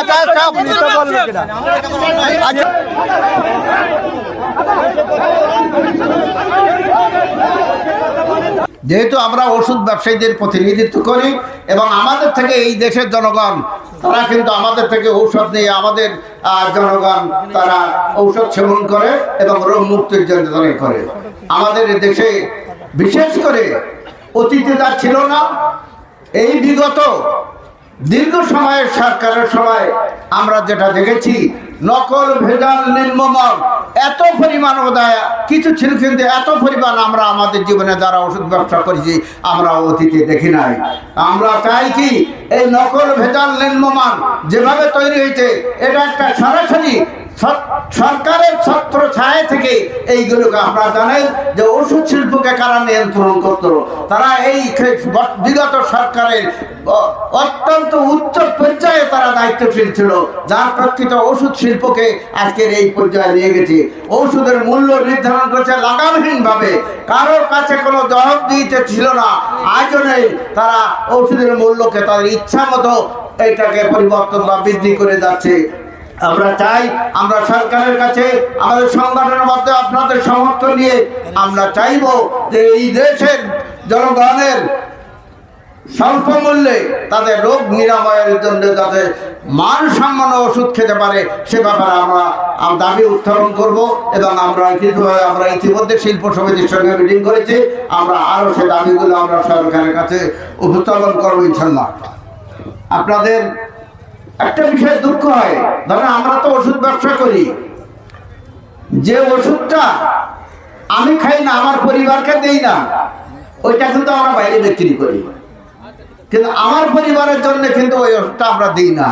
আচ্ছা আচ্ছা তো কিনা? আচ্ছা। যেহেতু আমরা ওষুধ ব্যবসায়ীদের প্রতিনিধিত্ব করি এবং আমাদের থেকে এই দেশের জনগণ, তারা কিন্তু আমাদের থেকে ঔষধ নিয়ে আমাদের জনগণ তারা ঔষধ সেবন করে এবং রোগ মুক্তির জন্য তারা করে। আমাদের দেশে বিশেষ করে অতীতে যা ছিল না, এই বিগত দীর্ঘ সময়ের সরকারের সময় আমরা যেটা দেখেছি, নকল, ভেজাল নির্মল এত পরিমাণ ওদায় কিছু ছিল কিন্তু এত পরিমাণ আমরা আমাদের জীবনে যারা ওষুধ ব্যবসা করেছি, আমরা অতীতে দেখি নাই। আমরা চাই কি এই নকল, ভেজাল নির্মমান যেভাবে তৈরি হয়েছে, এটা একটা সরাসরি সর- সরকারের ছত্র ছায়া থেকে এইগুলোকে আমরা জানেন যে ওষুধ শিল্পকে কারা নিয়ন্ত্রণ করত? তারা এই বিগত সরকারের অত্যন্ত উচ্চ পর্যায়ে তারা দায়িত্বশীল ছিল। যার প্রকৃত ওষুধ শিল্পকে আজকের এই পর্যায়ে নিয়ে গেছে। ওষুধের মূল্য নির্ধারণ করেছে লাগামহীন ভাবে কারোর কাছে কোনো জবাব দিতে ছিল না। নেই তারা ওষুধের মূল্যকে তাদের ইচ্ছা মতো এটাকে পরিবর্তন বা বৃদ্ধি করে যাচ্ছে। আমরা চাই আমরা সরকারের কাছে আমাদের সংগঠনের মধ্যে আপনাদের সমর্থন নিয়ে আমরা চাইব যে এই দেশের জনগণের স্বল্প মূল্যে তাদের রোগ নিরাময়ের জন্য যাতে মানসম্মান ওষুধ খেতে পারে, সে ব্যাপারে আমরা আম- দাবি উত্থাপন করব এবং আমরা ইতিমধ্যে আমরা ইতিমধ্যে শিল্প সমিতির সঙ্গে মিটিং করেছি। আমরা আরও সে দাবিগুলো আমরা সরকারের কাছে উপস্থাপন করব ইনশাল্লাহ। আপনাদের একটা বিষয় দুঃখ হয়। ধরেন আমরা তো ওষুধ ব্যবসা করি। যে ওষুধটা আমি খাই না, আমার পরিবারকে দেই না, ওইটা কিন্তু আমরা বাইরে বিক্রি করি। কিন্তু আমার পরিবারের জন্য কিন্তু ওই ওষুধটা আমরা দিই না।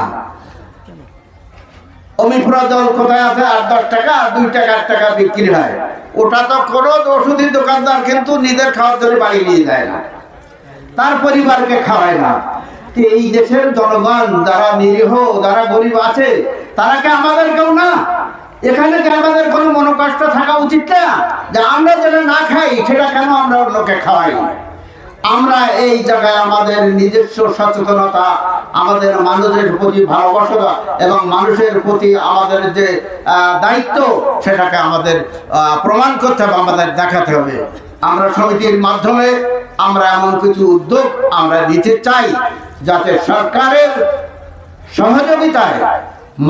অমিপ্রাজল কোথায় আছে? আট, দশ টাকা, আর দুই টাকা, আট টাকা বিক্রি হয়। ওটা তো কোনো ওষুধের দোকানদার কিন্তু নিজের খাওয়ার জন্য বাড়ি নিয়ে যায় না। তার পরিবারকে খাওয়ায় না। তো এই দেশের জনগণ যারা নিরীহ, যারা গরিব আছে, তারা কি আমাদের কেউ না? এখানে কি আমাদের কোনো মনোকষ্ট থাকা উচিত না? যে আমরা যেটা না খাই, সেটা কেন আমরা অন্যকে খাওয়াই? আমরা এই জায়গায় আমাদের নিজস্ব সচেতনতা, আমাদের মানুষের প্রতি ভালোবাসা এবং মানুষের প্রতি আমাদের যে দায়িত্ব, সেটাকে আমাদের প্রমাণ করতে হবে, আমাদের দেখাতে হবে। আমরা সমিতির মাধ্যমে আমরা এমন কিছু উদ্যোগ আমরা নিতে চাই। যাতে সরকারের সহযোগিতায়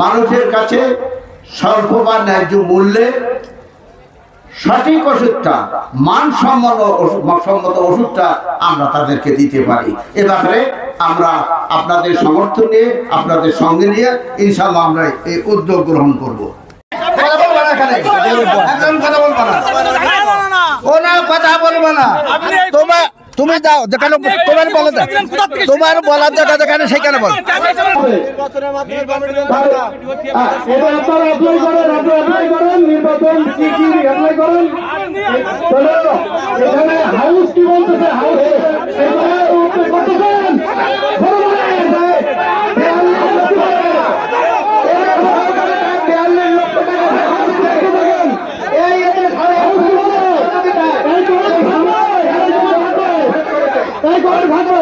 মানুষের কাছে স্বল্প বা ন্যায্য মূল্যে সঠিক ওষুধটা মানসম্মত সম্মত ওষুধটা আমরা তাদেরকে দিতে পারি। এ ব্যাপারে আমরা আপনাদের সমর্থন নিয়ে আপনাদের সঙ্গে নিয়ে ইনশাল্লাহ আমরা এই উদ্যোগ গ্রহণ করব। কথা বলবা না কথা বলবা না। তোমার তুমি যাও যেখানে তোমার বলা যায় তোমার বলার যেটা যেখানে সেখানে বল? হাউস কি বলতেছে? হাউস এখানে উঠতে করতেছেন বড় বড় ভাই, বিয়াল্লিশ লক্ষ টাকা। এই বড় বড় বিয়াল্লিশ লক্ষ টাকা হাউস দেখতে থাকেন। এই এতে সারা হাউস কি বলে? এই করেন ভাঙবে, এই করেন ভাঙবে, এই করেন ভাঙবে।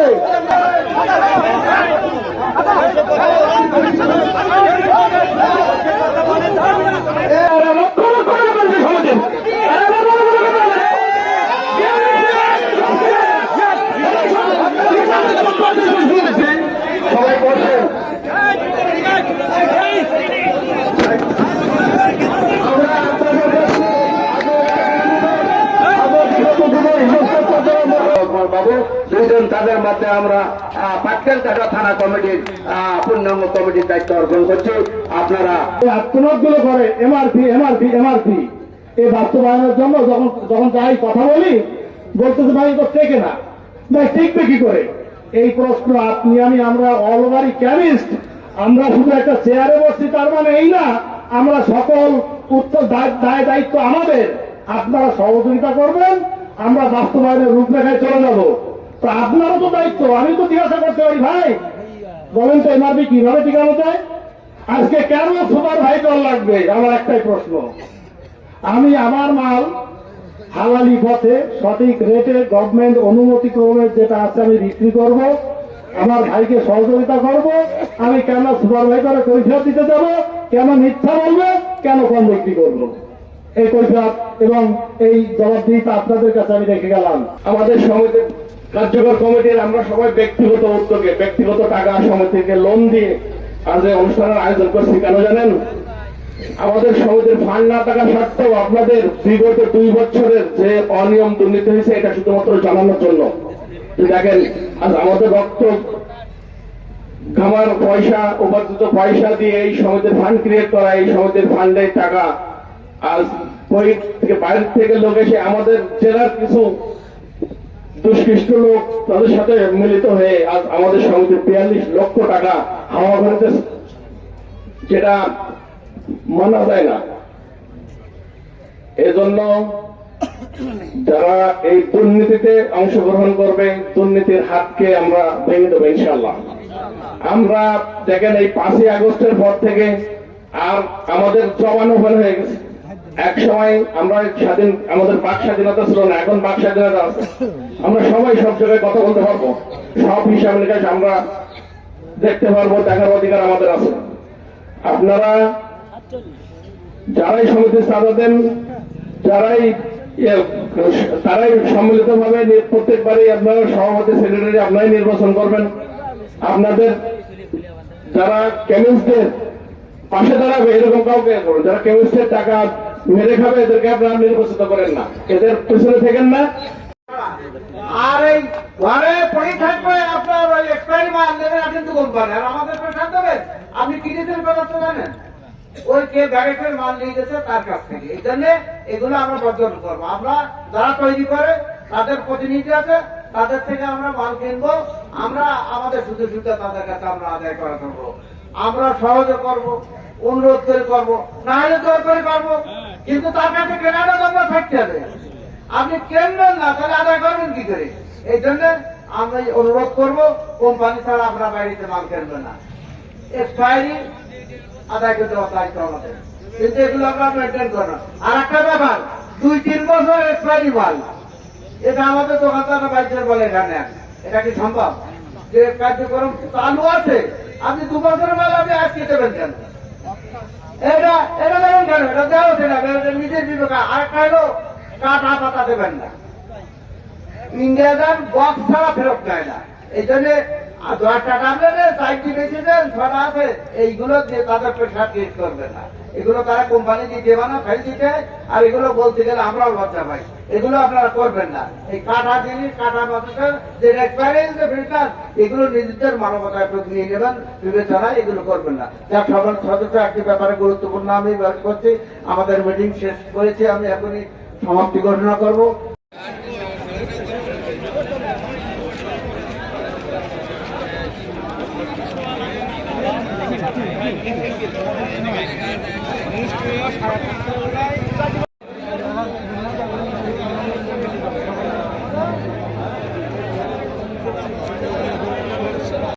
এরা লক্ষ লক্ষ টাকা পেয়েছে সমাজে। এরা লক্ষ লক্ষ টাকা পেয়েছে। সবাই বসেন। আমরা বাবু দুইজন তাদের মধ্যে আমরা পাটকেল কাটা থানা কমিটির পূর্ণাঙ্গ কমিটির দায়িত্ব অর্পণ করছি। আপনারা গুলো করে এমআরপি এমআরপি এমআরপি এই বাস্তবায়নের জন্য যখন যখন যাই কথা বলি, বলতেছে, ভাই তো টেকে না ভাই, টিকবে কি করে? এই প্রশ্ন আপনি, আমি, আমরা অলবারি ক্যামিস্ট আমরা শুধু একটা চেয়ারে বসছি, তার মানে এই না, আমরা সকল উত্তর দায় দায় দায়িত্ব আমাদের। আপনারা সহযোগিতা করবেন, আমরা বাস্তবায়নের রূপরেখায় চলে যাব। আপনারও তো দায়িত্ব, আমি তো জিজ্ঞাসা করতে পারি, ভাই। বলেন তো এমআরপি কীভাবে টিকানো যায়? আজকে কেন সুপার সুপারভাইজার লাগবে? আমার একটাই প্রশ্ন। আমি আমার মাল হালালি পথে সঠিক রেটে গভর্নমেন্ট অনুমতি ক্রমে যেটা আছে আমি বিক্রি করব, আমার ভাইকে সহযোগিতা করব, আমি কেন সুপারভাইজারে কৈফিয়ত দিতে যাব, কেন মিথ্যা বলব, কেন কম বিক্রি করব? এই কৈফিয়ত এবং এই জবাবদিহিতা আপনাদের কাছে আমি রেখে গেলাম। আমাদের সমিতির কার্যকর কমিটির আমরা সবাই ব্যক্তিগত উদ্যোগে, ব্যক্তিগত টাকা সমিতিকে লোন দিয়ে আজ এই অনুষ্ঠানের আয়োজন করছি। কেন জানেন? আমাদের সমিতির ফান্ড না থাকা সত্ত্বেও আপনাদের বিগত দুই বছরের যে অনিয়ম দুর্নীতি হয়েছে, এটা শুধুমাত্র জানানোর জন্য। দেখেন, আজ আমাদের রক্ত খামার পয়সা, উপার্জিত পয়সা দিয়ে এই সমিতির ফান্ড ক্রিয়েট করা, এই সমিতির ফান্ডের টাকা আজ বই বাইরে থেকে লোক এসে আমাদের জেলার কিছু দুষ্কৃষ্ট লোক তাদের সাথে মিলিত হয়ে আজ আমাদের সমিতির বিয়াল্লিশ লক্ষ টাকা হাওয়া ভরেছে যেটা মানা যায় না। এজন্য যারা এই দুর্নীতিতে অংশগ্রহণ করবে, দুর্নীতির হাতকে আমরা ভেঙে দেবো ইনশাল্লাহ আমরা দেখেন এই পাঁচই আগস্টের পর থেকে আর আমাদের জবান ওপেন হয়ে গেছে। এক সময় আমরা স্বাধীন, আমাদের বাক স্বাধীনতা ছিল না, এখন বাক স্বাধীনতা আছে। আমরা সবাই সব জায়গায় কথা বলতে পারব। সব হিসাব নিকাশ আমরা দেখতে পারব, দেখার অধিকার আমাদের আছে। আপনারা যারাই সমিতির চাঁদা দেন, যারাই তারাই সম্মিলিত ভাবে প্রত্যেকবারই আপনারা সভাপতি, সেক্রেটারি আপনারাই নির্বাচন করবেন। আপনাদের যারা কেমিস্টদের পাশে দাঁড়াবে, এরকম কাউকে যারা কেমিস্টের টাকা মেরে খাবে, এদেরকে আপনারা নির্বাচিত করেন না। এদের পেছনে থেকেন না। তার কাছ থেকে। এই জন্য এগুলো আমরা যারা তৈরি করে, তাদের প্রতিনিধি আছে, তাদের থেকে আমরা মাল কিনবো। আমরা আমাদের শুধু শুধু তাদের কাছে আমরা আদায় করা করব আমরা সহজে করব অনুরোধ করে করব না হলে জোর করে করব কিন্তু তার কাছে কেনারও জন্য থাকতে হবে। আপনি কেনবেন না তাহলে আদায় করবেন কি করে? এই জন্য আমরা অনুরোধ করব কোম্পানি ছাড়া আমরা বাড়িতে মাল কিনবে না। এক্সপায়ারি আদায় করতে হবে দায়িত্ব আমাদের। কিন্তু এগুলো আমরা মেনটেন করব আর একটা ব্যাপার দুই তিন বছর এক্সপায়ারি মাল। এটা আমাদের দোকানদার বাইকের বলে এখানে। এটা কি সম্ভব? যে কার্যক্রম চালু আছে আপনি দু বছরের মাল আপনি আজকে দেবেন কেন? এটা এটা দেবেন কেন? এটা দেওয়া হচ্ছে না নিজের বিবেক। আর কারও কাটা পাতা দেবেন না। ইংরেজান বক্স ছাড়া ফেরত দেয় না। এই জন্য টাকা আছে। এইগুলো এগুলো তারা জিনিস, কাটা ফিল্টার এগুলো নিজেদের মানবতায় প্রতি নিয়ে নেবেন বিবেচনা এগুলো করবেন না। যা সবার সদস্য একটি ব্যাপারে গুরুত্বপূর্ণ আমি করছি। আমাদের মিটিং শেষ করেছি, আমি এখনই সমাপ্তি ঘোষণা করব। সারা